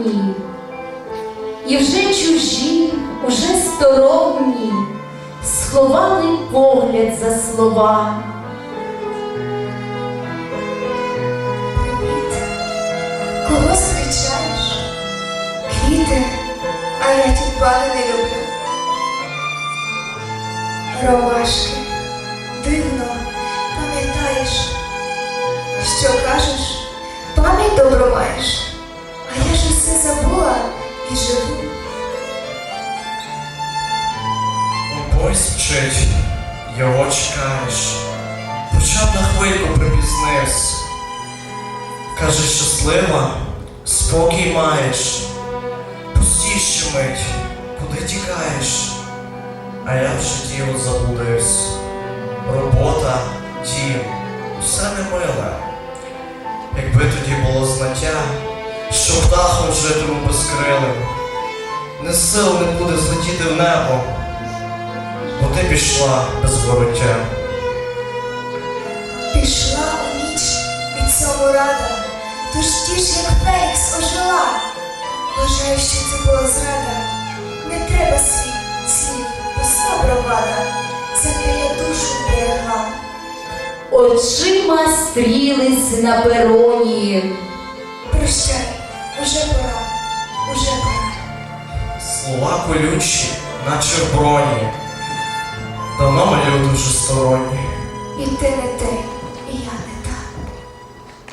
одні, і вже чужі, уже сторонні, сховали погляд за слова. Кого зустрічаєш? Квіти, а я тюльпани не люблю. Ромашки, дивно, пам'ятаєш, що кажеш, пам'ять добру маєш, Ось вчить, його чекаєш. Хоча б на хвильку припізнився. Каже, щаслива, спокій маєш. Пусті ще мить, куди тікаєш? А я вже діло забудусь. Робота, дім, все немиле. Якби тоді було знаття, що птахом житиму безкрилим, не сил не буде злетіти в небо бо ти пішла без вороття. Пішла у ніч від цьому рада, тож ті ж, як Фелікс ожила. Вважаю, що це була зрада. Не треба свій слів, пуста бровада, зате я душу берегла. Очима стрілись на пероні. Прощай, уже пора, уже пора. Слова колючі, наче в броні. Давно ми люди вже сторонні. І ти не ти, і я не